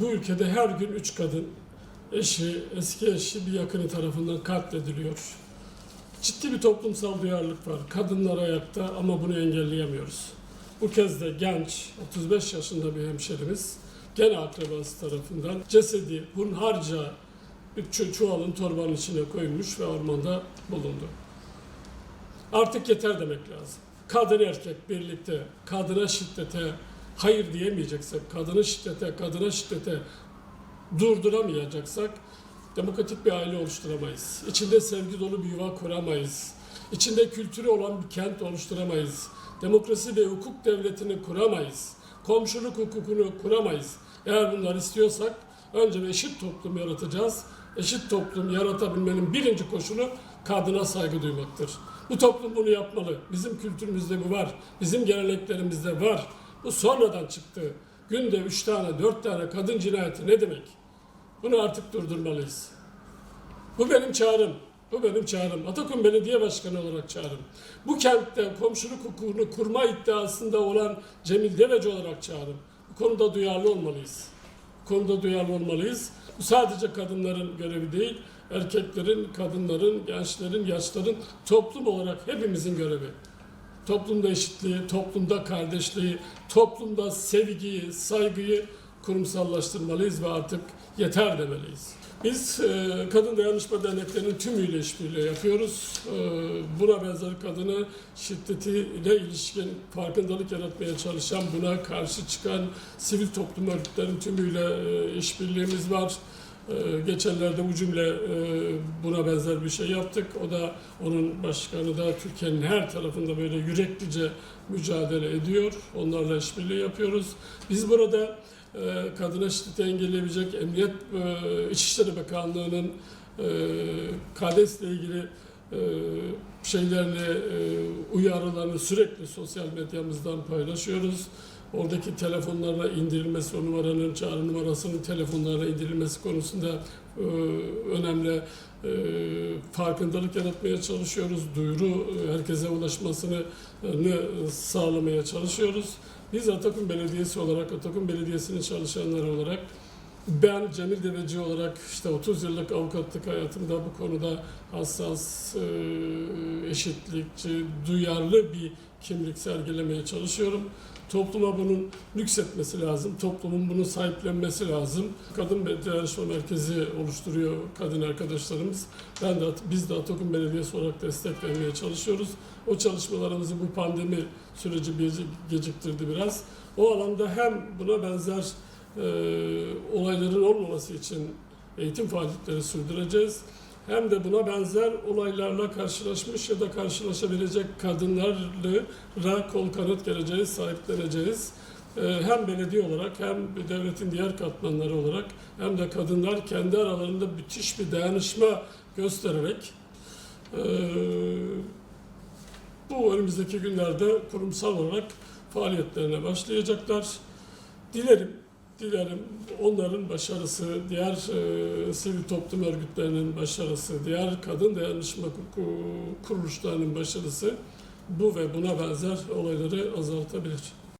Bu ülkede her gün üç kadın, eşi, eski eşi bir yakını tarafından katlediliyor. Ciddi bir toplumsal duyarlılık var. Kadınlar ayakta ama bunu engelleyemiyoruz. Bu kez de genç, 35 yaşında bir hemşerimiz, gene akrabası tarafından cesedi hunharca bir çu- çuvalın torbanın içine koyulmuş ve ormanda bulundu. Artık yeter demek lazım. Kadın erkek birlikte kadına şiddete hayır diyemeyeceksek, kadını şiddete, kadına şiddete durduramayacaksak demokratik bir aile oluşturamayız. İçinde sevgi dolu bir yuva kuramayız. İçinde kültürü olan bir kent oluşturamayız. Demokrasi ve hukuk devletini kuramayız. Komşuluk hukukunu kuramayız. Eğer bunları istiyorsak önce eşit toplum yaratacağız. Eşit toplum yaratabilmenin birinci koşulu kadına saygı duymaktır. Bu toplum bunu yapmalı. Bizim kültürümüzde bu var. Bizim geleneklerimizde var. Bu sonradan çıktı. Günde üç tane, dört tane kadın cinayeti ne demek? Bunu artık durdurmalıyız. Bu benim çağrım. Bu benim çağrım. Atakum Belediye Başkanı olarak çağrım. Bu kentte komşuluk hukukunu kurma iddiasında olan Cemil Deveci olarak çağrım. Bu konuda duyarlı olmalıyız. Bu konuda duyarlı olmalıyız. Bu sadece kadınların görevi değil, erkeklerin, kadınların, gençlerin, yaşların, toplum olarak hepimizin görevi. Toplumda eşitliği, toplumda kardeşliği, toplumda sevgiyi, saygıyı kurumsallaştırmalıyız ve artık yeter demeliyiz. Biz e, Kadın Dayanışma Derneklerinin tümüyle işbirliği yapıyoruz. E, buna benzer kadını şiddetiyle ilişkin farkındalık yaratmaya çalışan, buna karşı çıkan sivil toplum örgütlerinin tümüyle e, işbirliğimiz var. Ee, geçenlerde bu cümle e, buna benzer bir şey yaptık. O da onun başkanı da Türkiye'nin her tarafında böyle yüreklice mücadele ediyor. Onlarla işbirliği yapıyoruz. Biz burada e, kadına şiddeti engelleyebilecek Emniyet e, İçişleri Bakanlığı'nın KADES'le ilgili şeylerini, uyarılarını sürekli sosyal medyamızdan paylaşıyoruz. Oradaki telefonlarına indirilmesi, o numaranın, çağrı numarasının telefonlarına indirilmesi konusunda e, önemli e, farkındalık yaratmaya çalışıyoruz. Duyuru e, herkese ulaşmasını e, sağlamaya çalışıyoruz. Biz Atakum Belediyesi olarak, Atakum Belediyesi'nin çalışanları olarak ben Cemil Deveci olarak işte 30 yıllık avukatlık hayatımda bu konuda hassas, e, eşitlikçi, duyarlı bir kimlik sergilemeye çalışıyorum. Topluma bunun nüksetmesi lazım. Toplumun bunu sahiplenmesi lazım. Kadın Dayanışma Merkezi oluşturuyor kadın arkadaşlarımız. Ben de biz de Atakum Belediyesi olarak destek vermeye çalışıyoruz. O çalışmalarımızı bu pandemi süreci geciktirdi biraz. O alanda hem buna benzer e, olayların olmaması için eğitim faaliyetleri sürdüreceğiz. Hem de buna benzer olaylarla karşılaşmış ya da karşılaşabilecek kadınlarla kol kanat geleceğiz, sahipleneceğiz. E, hem belediye olarak hem devletin diğer katmanları olarak hem de kadınlar kendi aralarında müthiş bir dayanışma göstererek e, bu önümüzdeki günlerde kurumsal olarak faaliyetlerine başlayacaklar. Dilerim, dilerim onların başarısı, diğer e, sivil toplum örgütlerinin başarısı, diğer kadın dayanışma ku- kuruluşlarının başarısı bu ve buna benzer olayları azaltabilir.